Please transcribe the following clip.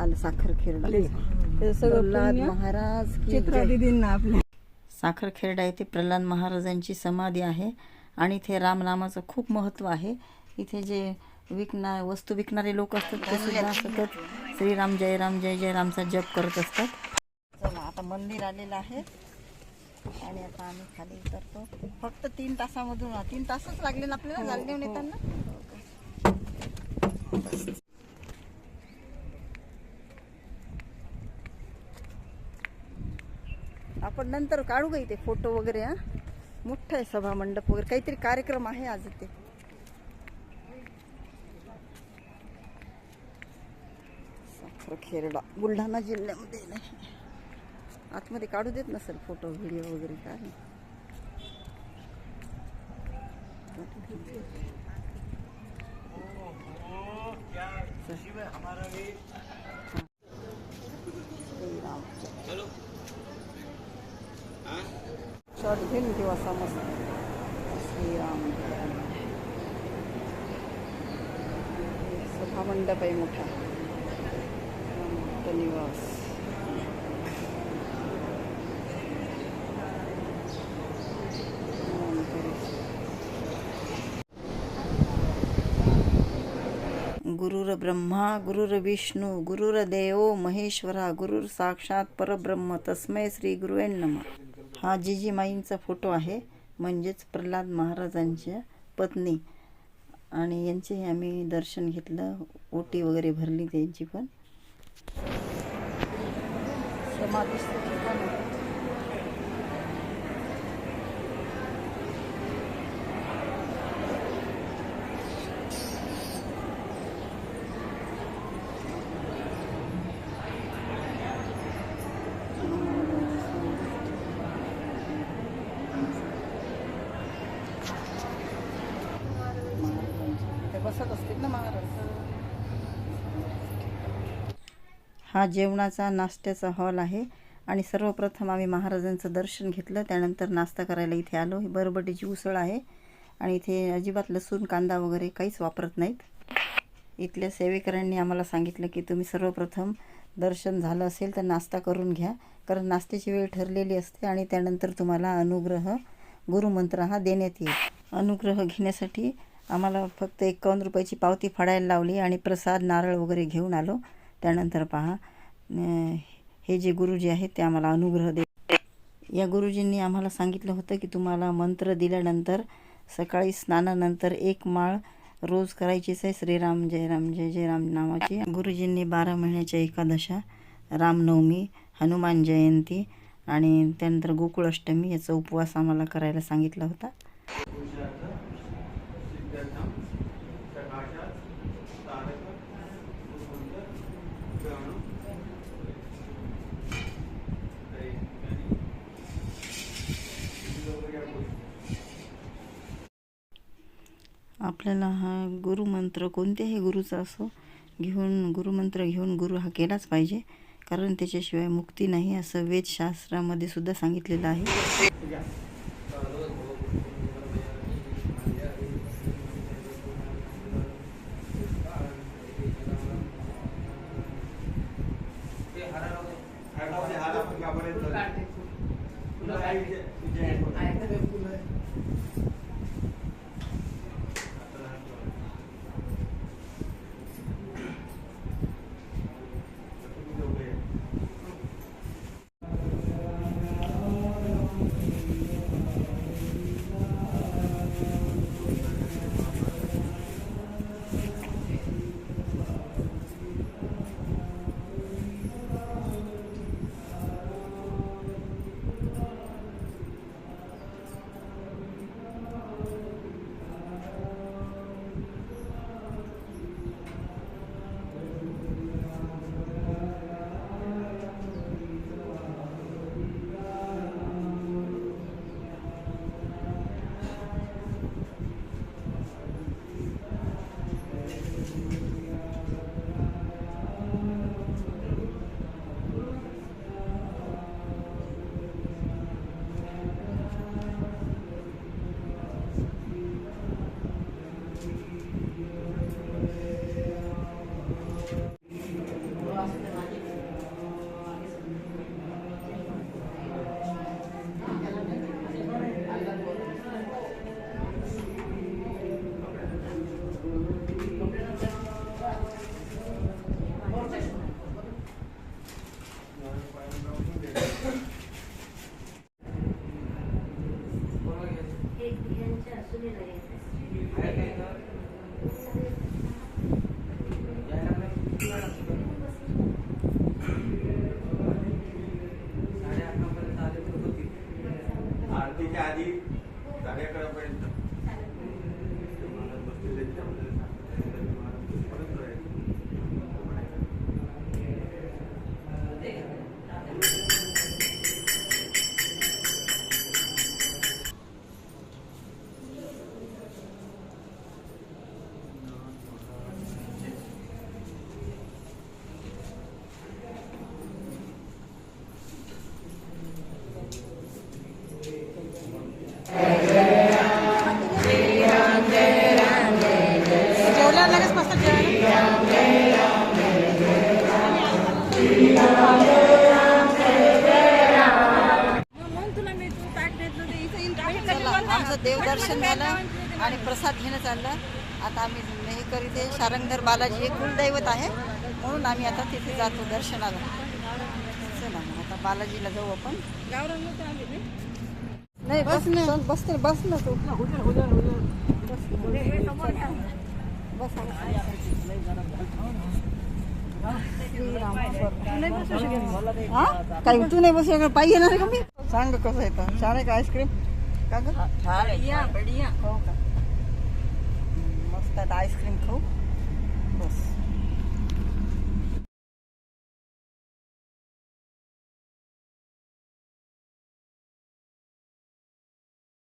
आलं साखर खेरडा. हे सगळं प्रल्हाद महाराज आपल्या. साखर खेरडा येथे प्रल्हाद महाराजांची समाधी आहे आणि इथे रामनामाचं खूप महत्त्व आहे. इथे जे विकणार वस्तू विकणारे लोक असतात ते सुद्धा सतत श्रीराम जय राम जय जय रामचा जप करत असतात. चला आता मंदिर आलेलं आहे. आणि आता आम्ही खाली उतरतो. फक्त तीन तासामधून तीन तासच लागले ना आपल्याला? जालन्याहून येताना? आपण नंतर काढू का इथे फोटो वगैरे हा. मोठं आहे सभा मंडप वगैरे. काहीतरी कार्यक्रम आहे आज इथे. खेरडा. बुलढाणा जिल्ह्यामध्ये नाही. आतमध्ये काढू देत नसेल फोटो व्हिडिओ वगैरे काय? नाही. श्रीराम शॉर्ट घेऊन किंवा समज श्रीराम सभा मंडप आहे मोठा रामभक्त निवास गुरुर ब्रह्मा गुरुर विष्णू गुरुर देव महेश्वरा गुरुर साक्षात परब्रह्म तस्मै श्री गुरुवे नमः. हा जिजीमाईंचा फोटो आहे. म्हणजेच प्रल्हाद महाराजांच्या पत्नी. आणि यांचे आम्ही दर्शन घेतलं. ओटी वगैरे भरली त्यांची पण. समाधी बसत असतील ना महाराज? हा जेवणाचा नाश्त्याचा हॉल आहे आणि सर्वप्रथम आम्ही महाराजांचं दर्शन घेतलं. त्यानंतर नाश्ता करायला इथे आलो. ही बरबटीची उसळ आहे आणि इथे अजिबात लसूण कांदा वगैरे काहीच वापरत नाहीत. इथल्या सेवेकरांनी आम्हाला सांगितलं की तुम्ही सर्वप्रथम दर्शन झालं असेल तर नाश्ता करून घ्या कारण नाश्त्याची वेळ ठरलेली असते आणि त्यानंतर तुम्हाला अनुग्रह गुरुमंत्र हा देण्यात येईल. अनुग्रह घेण्यासाठी आम्हाला फक्त एकावन्न रुपयाची पावती फाडायला लावली आणि प्रसाद नारळ वगैरे घेऊन आलो. त्यानंतर पहा हे जे गुरुजी आहेत ते आम्हाला अनुग्रह दे या गुरुजींनी आम्हाला सांगितलं होतं की तुम्हाला मंत्र दिल्यानंतर सकाळी स्नानानंतर एक माळ रोज करायचीच आहे श्रीराम जय राम जय जय राम नावाची. गुरुजींनी बारा महिन्याच्या एकादशा रामनवमी हनुमान जयंती आणि त्यानंतर गोकुळ अष्टमी याचा उपवास आम्हाला करायला सांगितला होता. आपल्याला हा गुरुमंत्र कोणत्याही गुरुचा असो घेऊन गुरुमंत्र घेऊन गुरु हा केलाच पाहिजे. कारण त्याच्याशिवाय मुक्ती नाही असं वेदशास्त्रामध्ये सुद्धा सांगितलेलं आहे. study झालं आणि प्रसाद घेणं चाललं. आता आम्ही हे करीत आहे. शारंगधर बालाजी हे कुलदैवत आहे. म्हणून आम्ही आता तिथे जातो दर्शनाला. चला आता बालाजीला जाऊ आपण. नाही. बस ना. बस ना बस ना तू. बस. काही तू नाही बसू पाहिजे का मी? सांग कसं आहे तर. छान आहे का आईस्क्रीम? का ग बढिया बढिया. हो का?